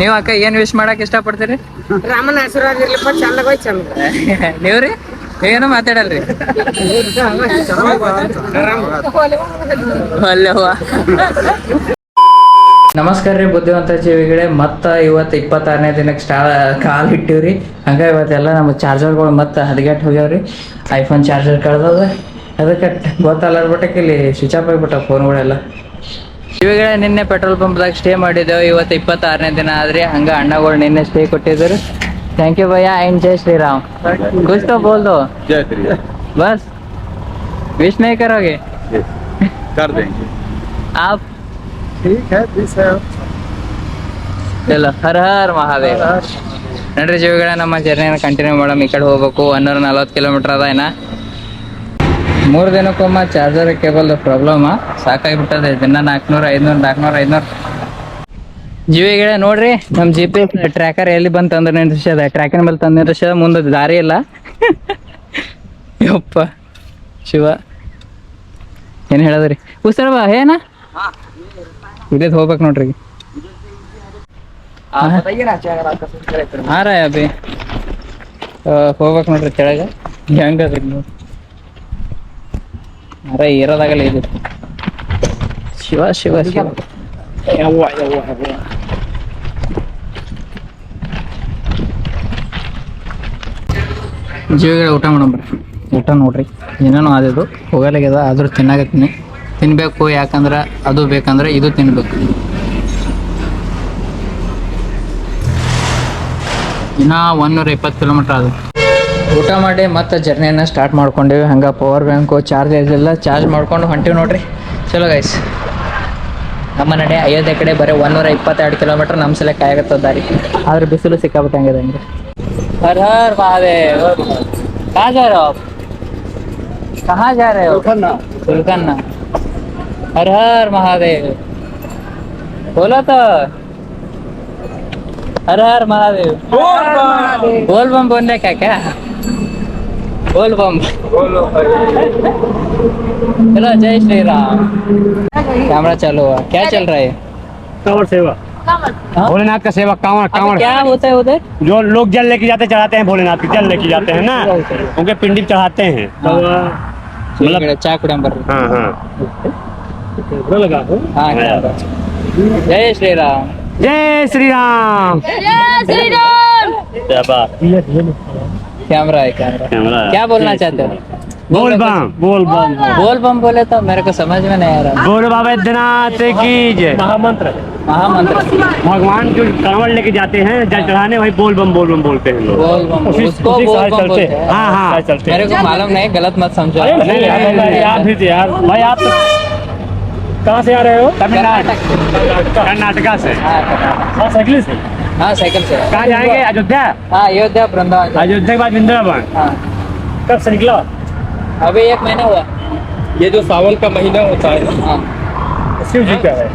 ನೀವ್ ಅಕ್ಕ ಏನ್ ವಿಶ್ ಮಾಡಕ್ ಇಷ್ಟಪಡ್ತೀರಿ? ರಾಮನ ಆಶೀರ್ವಾದ ಇರ್ಲಿಪ್ಪ ಚಂದ ಚಂದ. ನೀವ್ರಿ? ನೀವೇನು ಮಾತಾಡಲ್ರಿ? ಅಲ್ಲವ್ವ. ನಮಸ್ಕಾರ ರೀ ಬುದ್ಧಿವಂತ ಜೀವಿಗಳೇ. ಮತ್ತ ಇವತ್ತು ಇಪ್ಪತ್ತಾರನೇ ದಿನಕ್ಕೆ ಸ್ಟಾ ಕಾಲ್ ಇಟ್ಟಿವ್ರಿ. ಹಂಗ ಇವತ್ತೆಲ್ಲ ನಮ್ಮ ಚಾರ್ಜರ್ಗಳು ಮತ್ತೆ ಹದಗೆಟ್ ಹೋಗ್ಯಾವ್ರಿ. ಐಫೋನ್ ಚಾರ್ಜರ್ ಕಳ್ದದ. ಅದಕ್ಕೆ ಗೊತ್ತಲ್ಲ ಬಿಟ್ಟಕ್ಕೆ ಇಲ್ಲಿ ಸ್ವಿಚ್ ಆಫ್ ಆಗಿಬಿಟ್ಟ ಫೋನ್ಗಳೆಲ್ಲ ಇವಾಗ ನಿನ್ನೆ ಪೆಟ್ರೋಲ್ ಪಂಪ್ದಾಗ ಸ್ಟೇ ಮಾಡಿದ್ದೆವು ಇವತ್ತು ಇಪ್ಪತ್ತಾರನೇ ದಿನ ಆದ್ರೆ. ಹಂಗ ಅಣ್ಣಗಳು ನಿನ್ನೆ ಸ್ಟೇ ಕೊಟ್ಟಿದ್ರು ಥ್ಯಾಂಕ್ ಯು ಭಯ ಆ್ಯಂಡ್ ಜೈ ಶ್ರೀರಾಮ್. ಖುಷ್ ತೋ ಬೋಲ್ ದೋ ಬಸ್ विश नहीं करोगे कर देंगे ಹರ ಹರ್ ಮಹಾದೇವ. ನಡ್ರಿ ಜೀವಿಗಳ ನಮ್ಮ ಜರ್ನಿಯನ್ನು ಕಂಟಿನ್ಯೂ ಮಾಡೋಣ ಈ ಕಡೆ ಹೋಗ್ಬೇಕು. ಹನ್ನೂರ ನಲ್ವತ್ತು ಕಿಲೋಮೀಟರ್ ಅದ ಏನ? ಮೂರು ದಿನಕ್ಕೊಮ್ಮ ಚಾರ್ಜರ್ ಕೇಬಲ್ ಪ್ರಾಬ್ಲಮ್ ಸಾಕಾಗಿಬಿಟ್ಟದೆ ದಿನ ನಾಲ್ಕುನೂರು ಐದುನೂರು ನಾಲ್ಕುನೂರು ಐದುನೂರು. ಜೀವಿಗಳ ನೋಡ್ರಿ ನಮ್ ಜಿ ಪಿ ಎಸ್ ಟ್ರ್ಯಾಕರ್ ಎಲ್ಲಿ ಬಂದು ಅಂದ್ರೆ ನಿಂದ್ರಿಸದ ಟ್ರ್ಯಾಕಿನ ಮೇಲೆ ತಂದು ನಿಂದ್ರಿಸದ ಮುಂದೆ ದಾರಿ ಇಲ್ಲ. ಯಪ್ಪ ಶಿವ. ಏನು ಹೇಳದ್ರಿ? ಉಸರವ ಏನ? ಇಲ್ಲದ ಹೋಗ್ಬೇಕು ನೋಡ್ರಿ. ಹಾಂ ಅಭಿ. ಹೋಗ್ಬೇಕು ನೋಡ್ರಿ ಕೆಳಗೆ. ಹೆಂಗದ್ರಿ ನೋಡ್ರಿ ಅರ ಇರೋದಾಗಲ್ಲ ಇದು. ಶಿವ ಶಿವ ಶಿವ. ಜೀವಿಗಳ ಊಟ ಮಾಡಂಬ್ರಿ ಊಟ ನೋಡ್ರಿ. ಏನೇನೋ ಆದಿದು ಹೋಗಲಾಗ್ಯದ ಆದ್ರೂ ತಿನ್ನಾಗತ್ತೀನಿ. ತಿನ್ಬೇಕು ಯಾಕಂದ್ರೆ ಅದು ಬೇಕಂದ್ರೆ ಇದು ತಿನ್ಬೇಕು. ಇನ್ನ ಒನ್ನೂರ ಇಪ್ಪತ್ತು ಕಿಲೋಮೀಟರ್ ಅದು ಊಟ ಮಾಡಿ ಮತ್ತೆ ಜರ್ನಿಯನ್ನು ಸ್ಟಾರ್ಟ್ ಮಾಡ್ಕೊಂಡಿವಿ. ಹಂಗೆ ಪವರ್ ಬ್ಯಾಂಕು ಚಾರ್ಜ್ ಇರಲಿಲ್ಲ ಚಾರ್ಜ್ ಮಾಡ್ಕೊಂಡು ಹೊಂಟಿವಿ ನೋಡ್ರಿ. ಚಲೋ ಗೈಸ್ ನಮ್ಮ ನಡೆ ಅಯೋಧ್ಯೆ ಕಡೆ ಬರೀ ಒನ್ನೂರ ಇಪ್ಪತ್ತೆರಡು ಕಿಲೋಮೀಟ್ರ್ ನಮ್ಮ ಸಲ ಆಗುತ್ತೆ ದಾರಿ. ಆದ್ರೆ ಬಿಸಿಲು ಸಿಕ್ಕಾಬಿಟ್ಟು ಹಂಗೆ ಹರ್ ಹರ್ ಮಹಾದೇವ್. ಕಹಾ ಜಾ ರಹ ಹರ್ ಹರ್ ಮಹಾದೇವ್. ಬೋಲೋ ತೋ ಹರ ಹರ್ ಮಹಾದೇವ್. ಬೋಲ್ ಬಂಬ್. ಬೋಲ್ನೆ ಕಾಕ? का क्या चलो जय श्री राम कैमरा चालू हुआ। क्या चल रहा है? कांवड़ सेवा। हाँ? भोलेनाथ का सेवा कांवड़ कांवड़ क्या होता है उधर? जो लोग जल लेके जाते चढ़ाते हैं भोलेनाथ की जल लेके जाते हैं ना? उनके पिंडी चढ़ाते हैं। हाँ। मतलब मतलब चा कुड़ंबर हाँ हाँ। लगा हाँ कैमरा। जय श्री राम जय श्री राम क्या बात। कैमरा है कैमरा। क्या बोलना चाहते हो? बोल बम बोल बम। बोल बम। बोले तो मेरे को समझ में नहीं आ रहा। बोल बाबा बैद्यनाथ की जय। महामंत्र। महामंत्र। भगवान जो कांवड़ लेके जाते हैं जल चढ़ाने वही बोल बम बोल बम बोलते हैं लोग। बोल बम उसी- उसको उसी बोल बम चलते बोलते हैं। हैं। हाँ, हाँ। हाँ चलते मेरे को मालूम नहीं गलत मत समझो। आप भी यार। भाई आप तो कहाँ से आ रहे हो? कर्नाटक। कर्नाटका से। हाँ कर्नाटक हाँ साइकिल से। हाँ साइकिल से। कहाँ जाएँगे? अयोध्या? हाँ अयोध्या वृंदावन। से। अयोध्या के बाद वृंदावन हाँ। कब से निकला? अभी एक महीना हुआ। ये जो सावन का महीना होता है ना हाँ। शिव जी का है।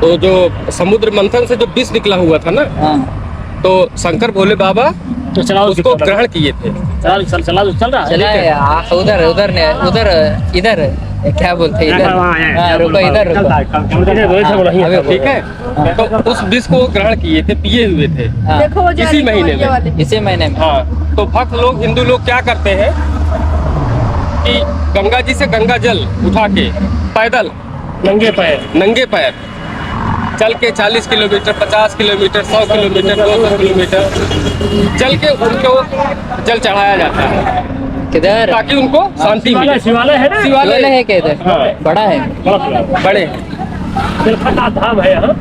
तो जो समुद्र मंथन से जो विष निकला हुआ था ना हाँ। तो शंकर भोले बाबा तो चला उसको ग्रहण किए थे। चल चल चला चल रहा है उधर उधर ने उधर इधर। क्या बोलते हैं इधर? है, हाँ रुको इधर रुको। हाँ, ठीक है। तो उस विष को ग्रहण किए थे पिए हुए थे। हाँ। इसी महीने में। इसी महीने में। हाँ। तो भक्त लोग हिंदू लोग क्या करते हैं कि गंगा जी से गंगा जल उठा के पैदल नंगे पैर नंगे पैर चल के 40 किलोमीटर 50 किलोमीटर 100 किलोमीटर 200 किलोमीटर चल के उनको जल चढ़ाया जाता है। किधर? ताकि उनको शांति मिले। शिवालय है ना? शिवालय है। क्या इधर हाँ। बड़ा है। बड़े। धाम है यहाँ।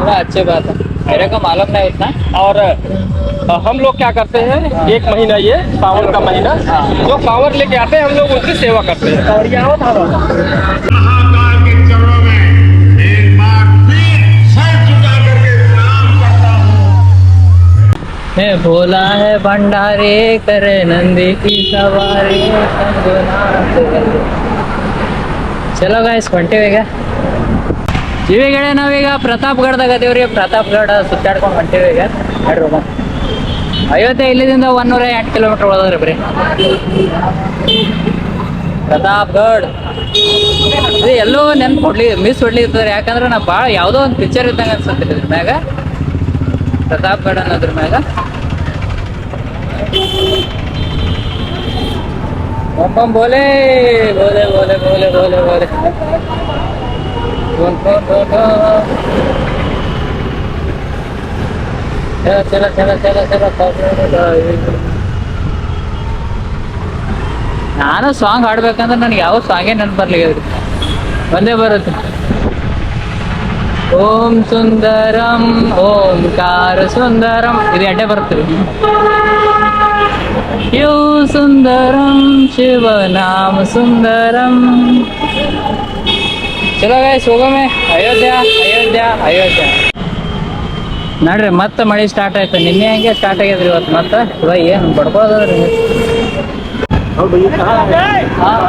बड़ा अच्छी बात है। मेरे को मालूम नहीं उतना और हम लोग क्या करते हैं? एक महीना ये सावन का महीना। जो कांवर लेके आते हैं हम लोग उनकी सेवा करते हैं। हूँ है भोला है भंडारे करे नंदी की सवारी शंभुनाथ करे. ಚಲೋ ಗಾಯ್ಸ್ ಹೊಂಟೀವಿ ಈಗ ಜೀವಿಗಳೇ ನಾವೀಗ ಪ್ರತಾಪ್ಗಢದಾಗ ಅದೇವ್ರಿ ಪ್ರತಾಪ್ಗಢ ಸುತ್ತಾಡ್ಕೊಂಡು ಹೊಂಟೀವಿ ಈಗ ನೋಡ್ರಿ ಹೋಗೋಣ. ಅಯೋಧ್ಯೆ ಇಲ್ಲಿದಿಂದ ಒನ್ನೂರ ಎಂಟು ಕಿಲೋಮೀಟರ್ ಹೋದ್ರಿ ಬರೀ ಪ್ರತಾಪ್ಗಢ್ ಇದು ಎಲ್ಲೋ ನೆನ್ಪು ಕೊಡ್ಲಿ ಮಿಸ್ ಹೊಡ್ಲಿ ಇರ್ತದೆ ಯಾಕಂದ್ರೆ ನಾ ಭಾಳ ಯಾವುದೋ ಒಂದು ಪಿಕ್ಚರ್ ಇದ್ದಂಗೆ ಅನ್ಸುತ್ತೆ ಇದ್ರ ಮ್ಯಾಗ ಪ್ರತಾಪ್ಗಢ ಅನ್ನೋದ್ರ ಮ್ಯಾಗ? ಬಂ ಬಂ ಬೋಲೆ ಬೋಲೆ ಬೋಲೆ ಬೋಲೆ ಬೋಲೆ. ಬೋಲೆ. ಚಲ ನಾನು ಸಾಂಗ್ ಹಾಡ್ಬೇಕಂದ್ರೆ ನನಗೆ ಯಾವ ಸಾಂಗೇ ನೆನಪು ಬರ್ಲಿಲ್ಲ ಒಂದೇ ಬರುತ್ತೆ. ಓಂ ಸುಂದರಂ ಓಂಕಾರ ಸುಂದರಂ. ಇದು ಎಡ್ಡೆ ಬರ್ತೀವಿ ಯೋ ಸುಂದರಂ ಶಿವನಾಮ ಸುಂದರಂ. ಚಲೋ ಗೈಸ್ ಹೋಗೋಮೆ. ಅಯೋಧ್ಯ ಅಯೋಧ್ಯ ಅಯೋಧ್ಯ. ನೋಡ್ರಿ ಮತ್ತೆ ಮಳೆ ಸ್ಟಾರ್ಟ್ ಆಯ್ತು. ನಿನ್ನೆ ಹಂಗೆ ಸ್ಟಾರ್ಟ್ ಆಗ್ಯದ್ರಿ ಇವತ್ತು ಮತ್ತೆ? ಇವಾಗ ಏನು ಬಡ್ಕೊಳದ್ರಿ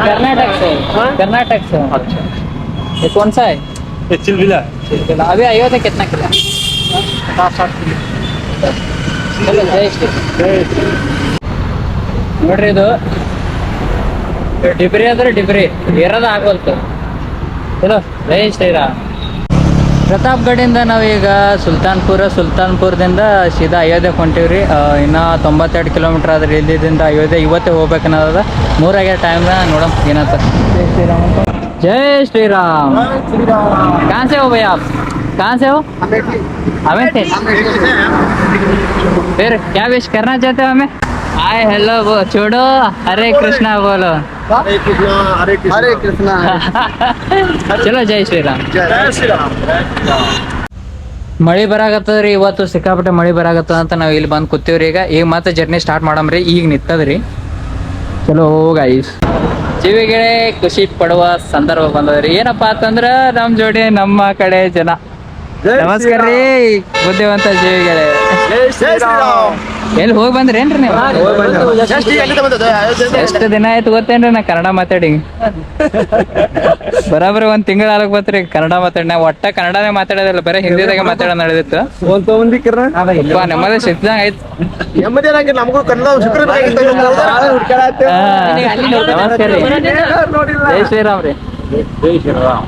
ಕರ್ನಾಟಕ. ಸರ್ ಕರ್ನಾಟಕ ಸರ್ ಇದು ಒಂದು ಸಾಯ್ ಚಿಲ್ಬಿಲ್ಲ ಇಲ್ಲ ಅವೇ ಐವತ್ತಕ್ಕೆ ಎತ್ತನ ಕಿಲ್ಲ ನೋಡ್ರಿ ಇದು. ಡಿಬ್ರಿ ಅಂದ್ರೆ ಡಿಬ್ರಿ. ಏರದ ಆಗೋಲ್ತು ಏನು? ಜೈ ಶ್ರೀರ ಪ್ರತಾಪ್ಗಢಿಂದ ನಾವೀಗ ಸುಲ್ತಾನ್ಪುರ ಸುಲ್ತಾನ್ಪುರದಿಂದ ಸೀದಾ ಅಯೋಧ್ಯೆಗೆ ಹೊಂಟೀವ್ರಿ. ಇನ್ನ ತೊಂಬತ್ತೆರಡು ಕಿಲೋಮೀಟರ್ ಆದ್ರೆ ಇಲ್ಲಿಂದ ಅಯೋಧ್ಯೆ ಇವತ್ತೇ ಹೋಗ್ಬೇಕನ್ನೋದ ಮೂರಾಗ್ಯ ಟೈಮ್ನ ನೋಡೋಣ ಏನಂತ ಜೈ ಶ್ರೀರಾಮ್ ಜೈ ಶ್ರೀರಾಮ್ कहाँ से हो भैया आप कहाँ से हो अमेठी फिर क्या विश करना चाहते हो हमें हाय हेलो वो छोड़ो हरे कृष्णा बोलो हरे कृष्णा हरे कृष्णा हरे कृष्णा ಚಲೋ ಜೈ ಶ್ರೀರಾಮ್ जय श्री राम ಮಳಿ ಬರಾಕತ್ತದ್ರಿ ಇವತ್ತು ಸಿಕ್ಕಾಪಟ್ಟೆ ಮಳಿ ಬರಾಕತ್ತದ ಅಂತ ನಾವು ಇಲ್ಲಿ ಬಂದು ಕೂತೀವ್ರಿ ಈಗ ಈಗ ಮತ್ತೆ ಜರ್ನಿ ಸ್ಟಾರ್ಟ್ ಮಾಡಮ್ರಿ ಈಗ ನಿಂತದ್ರಿ ಚಲೋ ಗೈಸ್ ಜೀವಿಗಳೇ ಖುಷಿ ಪಡುವ ಸಂದರ್ಭ ಬಂದದ್ರಿ. ಏನಪ್ಪಾ ಅಂತಂದ್ರ ನಮ್ ಜೋಡಿ ನಮ್ಮ ಕಡೆ ಜನ ನಮಸ್ಕಾರ ರೀ ಬುದ್ಧಿವಂತ ಜೀವಿಗಳೇ. ಎಲ್ಲಿ ಹೋಗಿ ಬಂದ್ರಿ ಏನ್ರಿ ನೀವು? ಎಷ್ಟು ದಿನ ಆಯ್ತು ಗೊತ್ತೇನ್ರಿ ನಾ ಕನ್ನಡ ಮಾತಾಡಿ. ಬರಾಬರಿ ಒಂದ್ ತಿಂಗಳ ಆಲಕ್ ಬತ್ರಿ ಕನ್ನಡ ಮಾತಾಡಿ. ನಾ ಒಟ್ಟ ಕನ್ನಡನೇ ಮಾತಾಡೋದಿಲ್ಲ ಬರೀ ಹಿಂದಿದಾಗ ಮಾತಾಡೋ ನಡೆದಿತ್ತು. ನಮ್ಮದೇ ಸಿದ್ದಂಗ ಆಯ್ತು. ನಮಸ್ಕಾರ ರೀ. ಜೈ ಶ್ರೀರಾಮ್ ರೀ. ಜೈ ಶ್ರೀರಾಮ್.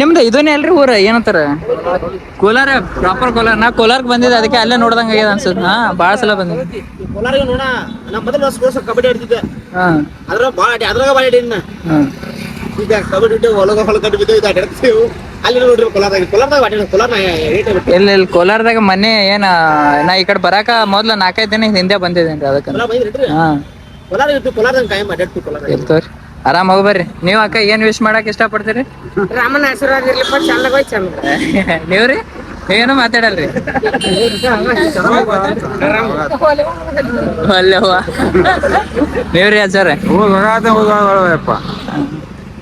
ನಿಮ್ದು ಇದನ್ನೇ ಅಲ್ರಿ ಊರ ಏನಂತಾರ? ಕೋಲಾರ ಪ್ರಾಪರ್ ಕೋಲಾರ. ನಾ ಕೋಲಾರ್ಕ್ ಬಂದಿದ್ದೆ ಅದಕ್ಕೆ ಅಲ್ಲೇ ನೋಡ್ದಂಗ ಆಗ್ಯದ ಅನ್ಸುತ್ತೆ. ಹಾ ಭಾಳ ಸಲ ಬಂದಿದ್ದೆ. ಕೋಲಾರಿಗೆ ನೋಡ ನಮ್ಮ ಮೊದಲು ವರ್ಷ ಕಬಡ್ಡಿ ಆಡ್ತಿದ್ದೆ. ಹಾ. ಅದ್ರ ಭಾಳ ಆಡಿ ಅದ್ರಾಗ ಭಾಳ ಆಡಿನ ಹಾ. ಈಗ ಕಬಡ್ಡಿ ಬಿಟ್ಟು ಹೊಲಗ ಹೊಲ ಕಟ್ಟಿ ಬಿದ್ದು ಇದು ಆಟಾಡ್ತೀವಿ ಅಲ್ಲಿ ನೋಡ್ರಿ ಕೋಲಾರದಾಗ ಕೋಲಾರದಾಗ ಆಡಿನ ಕೋಲಾರ ಇಲ್ಲಿ ಇಲ್ಲಿ ಕೋಲಾರದಾಗ ಮೊನ್ನೆ ಏನ ನಾ ಈ ಕಡೆ ಬರಾಕ ಮೊದ್ಲು ನಾಲ್ಕೈದು ದಿನ ಹಿಂದೆ ಬಂದಿದ್ದೇನ್ರಿ ಅದಕ್ಕೆ. ಕೋಲಾರ ಬಂದ್ರಿ ಹಾ. ಕೋಲಾರ ಇರ್ತೀವಿ ಕೋಲಾರದಾಗ ಕಾಯಂ ಅಡ್ಡಾಡ್ತೀವಿ ಕೋಲಾರ ಇರ್ತವ್ರಿ. ಆರಾಮ್ ಹೋಗಿ ಬರ್ರಿ. ನೀವು ಅಕ್ಕ ಏನ್ ವಿಶ್ ಮಾಡಕ್ ಇಷ್ಟಪಡ್ತೀರಿ? ರಾಮನ ಆಶೀರ್ವಾದ ಇರ್ಲಿಪ್ಪ ಚಂದ. ನೀವ್ರಿ? ನೀವೇನು ಮಾತಾಡಲ್ರಿ? ಅಲ್ಲವ್ವ ನೀವ್ರಿ ಅಜ್ಜಾರ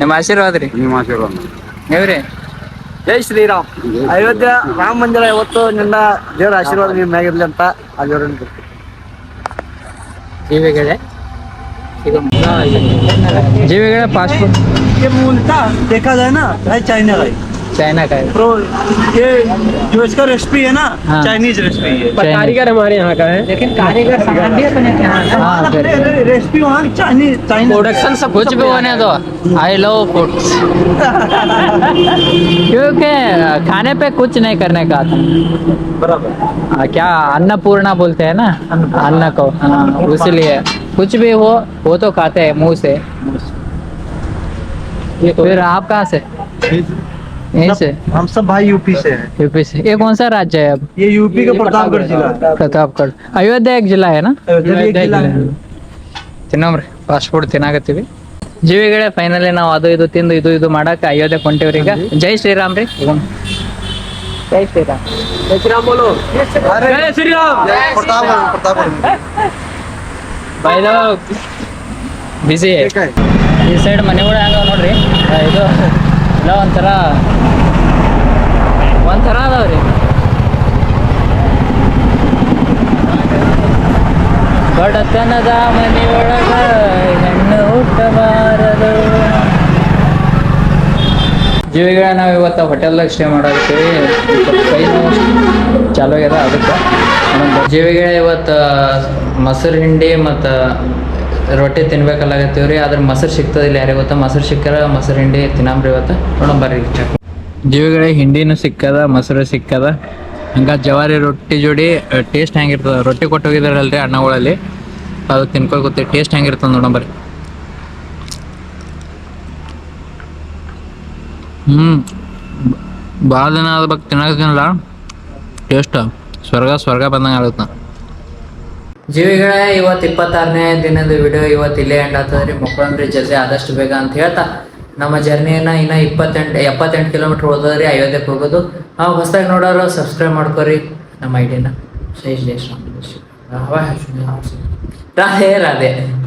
ನಿಮ್ಮ ಆಶೀರ್ವಾದ ರೀ. ನಿಮ್ಮ ಆಶೀರ್ವಾದ. ನೀವ್ರಿ? ಜೈ ಶ್ರೀರಾಮ್. ಅಯೋಧ್ಯ ರಾಮ ಮಂದಿರ ಇವತ್ತು ನಿನ್ನ ದೇವರ ಆಶೀರ್ವಾದ ನಿಮ್ಮ ಮ್ಯಾಗಿರ್ಲಿ ಅಂತ ಆ ದೇವರನ್ನ जी जे पासपोर्ट ये मूलता देखा जाए ना है चाइना का चाइना का है ये जो इसका रेसिपी है. ना हाँ। चाइनीज़ रेसिपी है पर कारीगर हमारे यहाँ का है? लेकिन कारीगर सामान भी अपने यहाँ हाँ, रेसिपी वहाँ चाइनीज़ चाइनीज़ प्रोडक्शन सब कुछ भी होने दो. आई लव फूड्स क्योंकि खाने पे कुछ नहीं करने का था बराबर. क्या अन्नपूर्णा बोलते हैं ना? अन्न को। हाँ, हाँ उसीलिए हाँ। कुछ भी हो वो तो खाते हैं मुंह से फिर आप कहाँ से यहीं से हम सब भाई यूपी से हैं यूपी से ये कौन सा राज्य है अब ये यूपी का प्रतापगढ़ जिला है ಪ್ರತಾಪ್ಗಢ ಅಯೋಧ್ಯೆ एक ಜಿಲ್ಲಾ है ना अयोध्या भी एक जिला है ತಿನ್ನಮ್ರಿ ಫಾಸ್ಟ್ ಫುಡ್ ತಿನ್ನಾಕತ್ತೀವಿ ಜೀವಿಗಳೇ ಫೈನಲಿ ನಾವು ಅದು ಇದು ತಿಂದು ಇದು ಇದು ಮಾಡಕ್ಕೆ ಅಯೋಧ್ಯೆ ಕೊಂಟೇವ್ರಿ ಈಗ ಜೈ ಶ್ರೀರಾಮ್ ರೀ ಜೈ ಶ್ರೀರಾಮ್ जय श्री राम बोलो जय श्री राम ಪ್ರತಾಪಗಢ ಪ್ರತಾಪಗಢ ಬೈದ ಬಿಸಿ ಈ ಸೈಡ್ ಮನೆಗಳು ಹೆಂಗ ನೋಡ್ರಿ. ಇದು ಎಲ್ಲ ಒಂಥರ ಒಂಥರ ಅದಾವ್ರಿ. ಬಡತನದ ಮನೆಯೊಳಗ ಹೆಣ್ಣು ಹುಟ್ಟಬಾರದು. ಜೀವಿಗಳ ನಾವು ಇವತ್ತು ಹೋಟೆಲ್ದಾಗ ಸ್ಟೇ ಮಾಡಿ ಕೈ ನೋವು ಚಾಲು ಆಗ್ಯದ ಅದಕ್ಕೆ ಜೀವಿಗೆ ಇವತ್ತು ಮೊಸರು ಹಿಂಡಿ ಮತ್ತು ರೊಟ್ಟಿ ತಿನ್ಬೇಕಲ್ಲಾಗತ್ತೀವಿ ರೀ ಆದ್ರೆ ಮೊಸರು ಸಿಗ್ತದಿಲ್ಲ ಯಾರಿಗೆ ಗೊತ್ತಾ? ಮೊಸರು ಸಿಕ್ಕರ ಮೊಸರು ಹಿಂಡಿ ತಿನ್ನಂಬ್ರಿ ಇವತ್ತು. ನೋಡೋಣ ಬರ್ರಿ ಚೆಕ್ ಜೀವಿಗಳ ಹಿಂಡಿನೂ ಸಿಕ್ಕದ ಮೊಸರು ಸಿಕ್ಕದ. ಹಂಗ ಜವಾರಿ ರೊಟ್ಟಿ ಜೋಡಿ ಟೇಸ್ಟ್ ಹೆಂಗಿರ್ತದ? ರೊಟ್ಟಿ ಕೊಟ್ಟು ಹೋಗಿದಾರಲ್ರಿ ಅಣ್ಣಗಳಲ್ಲಿ ಅದು ತಿನ್ಕೊ ಗೊತ್ತೆ ಟೇಸ್ಟ್ ಹೆಂಗಿರ್ತದ ನೋಡೋಣ ಬರ್ರಿ. ಹ್ಞೂ ಭಾಳ ದಿನ ಆದ ಬಗ್ಗೆ ತಿನ್ನೋದಿಲ್ಲ ಟೇಸ್ಟ್ ಸ್ವರ್ಗ ಸ್ವರ್ಗ ಬಂದಂಗೆ ಆಗುತ್ತೆ. ಜೀವಿಗಳೇ, ಇವತ್ತು ಇಪ್ಪತ್ತಾರನೇ ದಿನದ ವಿಡಿಯೋ ಇವತ್ತು ಇಲ್ಲೇ ಎಂಡ್ ಆಗ್ತದೆ ರೀ. ಮಕ್ಕಳಂದ್ರೆ ಜಲ್ದಿ ಆದಷ್ಟು ಬೇಗ ಅಂತ ಹೇಳ್ತಾ. ನಮ್ಮ ಜರ್ನಿಯನ್ನು ಇನ್ನ ಇಪ್ಪತ್ತೆಂಟು, ಎಪ್ಪತ್ತೆಂಟು ಕಿಲೋಮೀಟ್ರ್ ಹೋಗೋದ್ರಿ ಅಯೋಧ್ಯಕ್ಕೆ ಹೋಗೋದು. ನಾವು ಹೊಸದಾಗಿ ನೋಡೋರು ಸಬ್ಸ್ಕ್ರೈಬ್ ಮಾಡ್ಕೊರಿ. ನಮ್ಮ ಸೈಜ್ ಜೈ ಶ್ರೀರಾಮ್ ರಾಧೆ ರಾಧೆ.